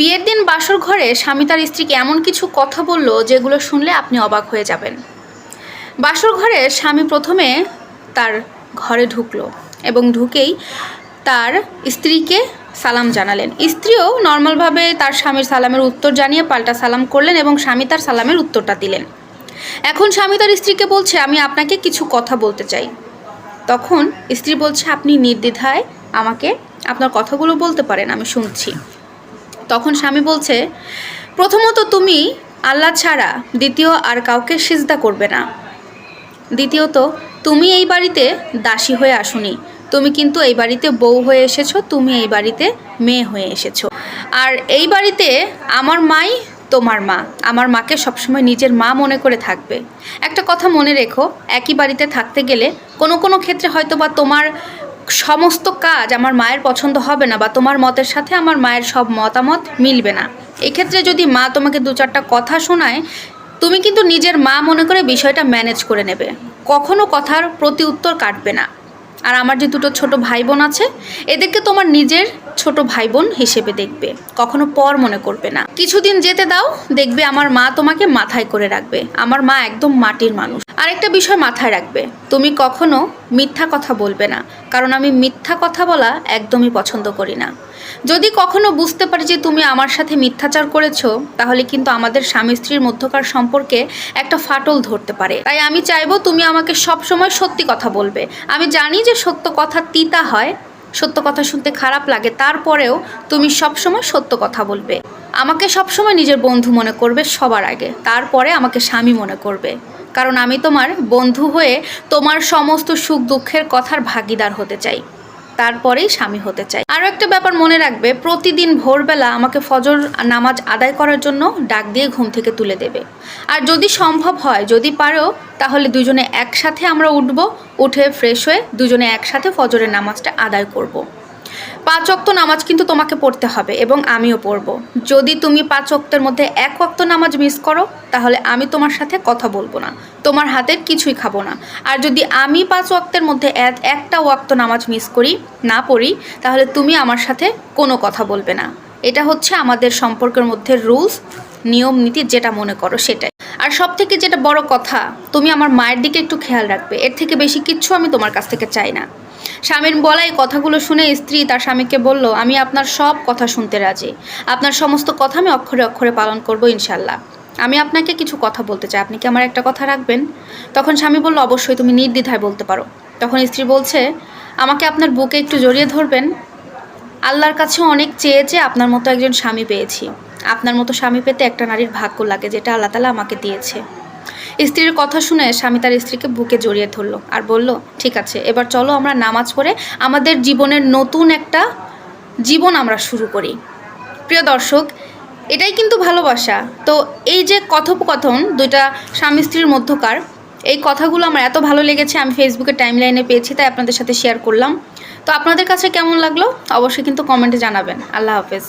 বিয়ের দিন বাসর ঘরে স্বামী তার স্ত্রীকে এমন কিছু কথা বলল যেগুলো শুনলে আপনি অবাক হয়ে যাবেন। বাসর ঘরে স্বামী প্রথমে তার ঘরে ঢুকলো এবং ঢুকেই তার স্ত্রীকে সালাম জানালেন। স্ত্রীও নর্মালভাবে তার স্বামীর সালামের উত্তর জানিয়ে পাল্টা সালাম করলেন এবং স্বামী তার সালামের উত্তরটা দিলেন। এখন স্বামী তার স্ত্রীকে বলছে, আমি আপনাকে কিছু কথা বলতে চাই। তখন স্ত্রী বলছে, আপনি নির্দ্বিধায় আমাকে আপনার কথাগুলো বলতে পারেন, আমি শুনছি। তখন স্বামী বলছে, প্রথমত তুমি আল্লাহ ছাড়া দ্বিতীয় আর কাউকে সিজদা করবে না। দ্বিতীয়ত, তুমি এই বাড়িতে দাসী হয়ে আসুনি। তুমি কিন্তু এই বাড়িতে বউ হয়ে এসেছ, তুমি এই বাড়িতে মেয়ে হয়ে এসেছ। আর এই বাড়িতে আমার মাই তোমার মা। আমার মাকে সবসময় নিজের মা মনে করে থাকবে। একটা কথা মনে রেখো, একই বাড়িতে থাকতে গেলে কোনো কোনো ক্ষেত্রে হয়তো বা তোমার সমস্ত কাজ আমার মায়ের পছন্দ হবে না বা তোমার মতের সাথে আমার মায়ের সব মতামত মিলবে না। এক্ষেত্রে যদি মা তোমাকে দু চারটা কথা শোনায়, তুমি কিন্তু নিজের মা মনে করে বিষয়টা ম্যানেজ করে নেবে। কখনো কথার প্রতি উত্তর কাটবে না। আর আমার যে দুটো ছোট ভাই বোন আছে, এদেরকে তোমার নিজের ছোট ভাই বোন হিসেবে দেখবে। কখনো পর মনে করবে না। কিছুদিন যেতে দাও, দেখবে আমার মা তোমাকে মাথায় করে রাখবে। আমার মা একদম মাটির মানুষ। আরেকটা বিষয় মাথায় রাখবে, তুমি কখনো মিথ্যা কথা বলবে না। কারণ আমি মিথ্যা কথা বলা একদমই পছন্দ করি না। যদি কখনো বুঝতে পারি যে তুমি আমার সাথে মিথ্যাচার করেছ, তাহলে কিন্তু আমাদের স্বামী স্ত্রীর মধ্যকার সম্পর্কে একটা ফাটল ধরতে পারে। তাই আমি চাইব তুমি আমাকে সব সময় সত্যি কথা বলবে। আমি জানি যে সত্য কথা তিতা হয়, সত্য কথা শুনতে খারাপ লাগে, তারপরেও তুমি সব সময় সত্য কথা বলবে। আমাকে সবসময় নিজের বন্ধু মনে করবে সবার আগে, তারপরে আমাকে স্বামী মনে করবে। কারণ আমি তোমার বন্ধু হয়ে তোমার সমস্ত সুখ দুঃখের কথার ভাগিদার হতে চাই। তারপরেই স্বামী হতে চাই আরও একটা ব্যাপার মনে রাখবে, প্রতিদিন ভোরবেলা আমাকে ফজর নামাজ আদায় করার জন্য ডাক দিয়ে ঘুম থেকে তুলে দেবে আর যদি সম্ভব হয়, যদি পারো, তাহলে দুজনে একসাথে আমরা উঠব, উঠে ফ্রেশ হয়ে দুজনে একসাথে ফজরের নামাজটা আদায় করব। পাঁচ অক্ত নামাজ কিন্তু তোমাকে পড়তে হবে এবং আমিও পড়ব। যদি তুমি পাঁচ অক্তের মধ্যে এক অক্ত নামাজ মিস করো, তাহলে আমি তোমার সাথে কথা বলব না। তোমার হাতের কিছুই খাব না। আর যদি আমি পাঁচ ওয়াক্তের মধ্যে এক- একটা ওয়াক্ত নামাজ মিস করি, না পড়ি, তাহলে তুমি আমার সাথে কোনো কথা বলবে না। এটা হচ্ছে আমাদের সম্পর্কের মধ্যে রুলস নিয়ম, নীতি, যেটা মনে করো সেটাই। আর সব থেকে যেটা বড় কথা, তুমি আমার মায়ের দিকে একটু খেয়াল রাখবে। এর থেকে বেশি কিচ্ছু আমি তোমার কাছ থেকে চাই না। স্বামীর বলা এই কথাগুলো শুনে স্ত্রী তার স্বামীকে বলল, আমি আপনার সব কথা শুনতে রাজি। আপনার সমস্ত কথা আমি অক্ষরে অক্ষরে পালন করব ইনশাল্লাহ। আমি আপনাকে কিছু কথা বলতে চাই। আপনি কি আমার একটা কথা রাখবেন? তখন স্বামী বলল, অবশ্যই, তুমি নির্দ্বিধায় বলতে পারো। তখন স্ত্রী বলছে, আমাকে আপনার বুকে একটু জড়িয়ে ধরবেন? আল্লাহর কাছে অনেক চেয়ে চেয়ে আপনার মতো একজন স্বামী পেয়েছি। আপনার মতো স্বামী পেতে একটা নারীর ভাগ্য লাগে, যেটা আল্লাহ তালা আমাকে দিয়েছে। স্ত্রীর কথা শুনে স্বামী তার স্ত্রীকে বুকে জড়িয়ে ধরলো আর বলল, ঠিক আছে, এবার চলো আমরা নামাজ পড়ে আমাদের জীবনের নতুন একটা জীবন আমরা শুরু করি। প্রিয় দর্শক, এটাই কিন্তু ভালোবাসা। তো এই যে কথোপকথন দুইটা স্বামী স্ত্রীর মধ্যকার, এই কথাগুলো আমার এত ভালো লেগেছে, আমি ফেসবুকে টাইমলাইনে পেয়েছি, তাই আপনাদের সাথে শেয়ার করলাম। তো আপনাদের কাছে কেমন লাগল? অবশ্যই কিন্তু কমেন্টে জানাবেন। আল্লাহ হাফেজ।